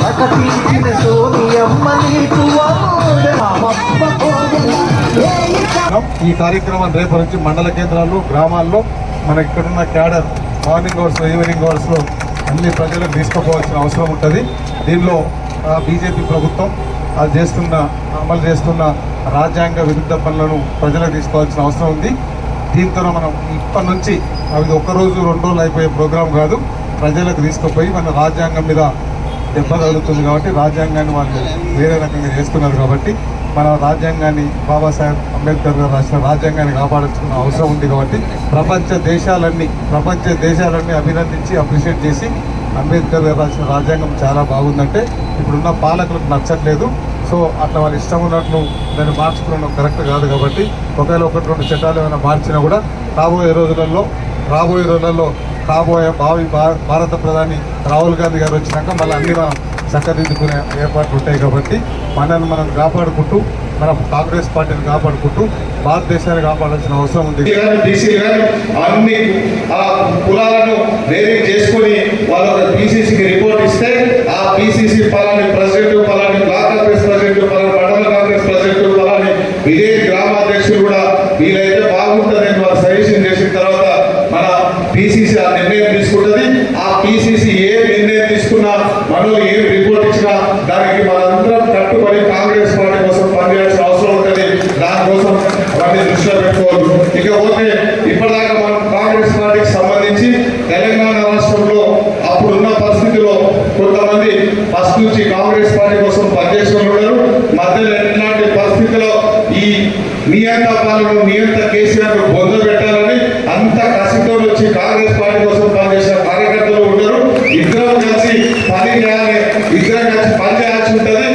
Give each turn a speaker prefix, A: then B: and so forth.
A: ప్రకటించిన సోనియమ్మ నీకు
B: ఈ కార్యక్రమం రేపు నుంచి మండల కేంద్రాలు గ్రామాల్లో మన ఇక్కడున్న క్యాడర్ మార్నింగ్ అవర్స్ ఈవినింగ్ అవర్స్లో అన్ని ప్రజలకు తీసుకుపోవాల్సిన అవసరం ఉంటుంది. దీనిలో బీజేపీ ప్రభుత్వం అది చేస్తున్న అమలు చేస్తున్న రాజ్యాంగ విరుద్ధ పనులను ప్రజలకు తీసుకోవాల్సిన అవసరం ఉంది. దీంతో మనం ఇప్పటి నుంచి అది ఒక్కరోజు రోజు రెండు రోజులు అయిపోయే ప్రోగ్రాం కాదు. ప్రజలకు తీసుకుపోయి మన రాజ్యాంగం మీద దెబ్బ తగులుతుంది కాబట్టి రాజ్యాంగాన్ని వాళ్ళు వేరే రకంగా చేస్తున్నారు కాబట్టి మన రాజ్యాంగాన్ని బాబాసాహెబ్ అంబేద్కర్ గారు రాసిన రాజ్యాంగాన్ని కాపాడాల్సిన అవసరం ఉంది కాబట్టి ప్రపంచ దేశాలన్నీ ప్రపంచ దేశాలన్నీ అభినందించి అప్రిషియేట్ చేసి అంబేద్కర్ గారు రాసిన రాజ్యాంగం చాలా బాగుందంటే ఇప్పుడున్న పాలకులకు నచ్చట్లేదు. సో అట్లా వాళ్ళ ఇష్టం ఉన్నట్లు దాన్ని మార్చుకోవడం కరెక్ట్ కాదు కాబట్టి ఒకవేళ ఒకటి రెండు చట్టాలు ఏమైనా మార్చినా కూడా రాబోయే రోజులలో రాబోయే రోజులలో రాబోయే భావి భారత ప్రధాని రాహుల్ గాంధీ గారు వచ్చినాక మళ్ళీ అన్ని మనం చక్కదిద్దుకునే ఏర్పాట్లు ఉంటాయి కాబట్టి మనల్ని మనం కాపాడుకుంటూ మన కాంగ్రెస్ పార్టీని కాపాడుకుంటూ భారతదేశాన్ని కాపాడాల్సిన అవసరం ఉంది.
C: అన్ని ఆ కులాలను వేరే చేసుకొని వాళ్ళ బీసీసీకి రిపోర్ట్ ఇస్తే ఆ బీసీసీ పలాని ప్రెసిడెంట్ పలాని బ్లాక్ కాంగ్రెస్ ప్రెసిడెంట్ పలాని మండల కాంగ్రెస్ ప్రెసిడెంట్ పలాని ఇదే గ్రామాధ్యక్షులు కూడా వీలైతే బాగుంటుందని వారు సజెషన్ చేసిన తర్వాత మన పిసిసి ఆ నిర్ణయం తీసుకుంటుంది. ఆ పిసిసి ఏ నిర్ణయం తీసుకున్నా మనలో ఏం రిపోర్ట్ ఇచ్చినా దానికి మనందరం కట్టుబడి కాంగ్రెస్ పార్టీ కోసం పనిచేయాల్సిన అవసరం ఉంటుంది. దానికోసం వాటిని దృష్టిలో పెట్టుకోవాలి ఇకపోతే ఇప్పటిదాకా మనం కాంగ్రెస్ పార్టీకి సంబంధించి తెలంగాణ రాష్ట్రంలో అప్పుడున్న పరిస్థితిలో కొంతమంది ఫస్ట్ నుంచి కాంగ్రెస్ పార్టీ కోసం పనిచేసిన ఉన్నారు. మధ్యలో ఎట్లాంటి పరిస్థితిలో ఈ నియంత పాలన నియంత కేసీఆర్ పనిచేసిన కార్యకర్తలు ఉన్నారు ఇద్దరం కలిసి పని చేయాలి ఇద్దరం కలిసి పని చేయాల్సి ఉంటుంది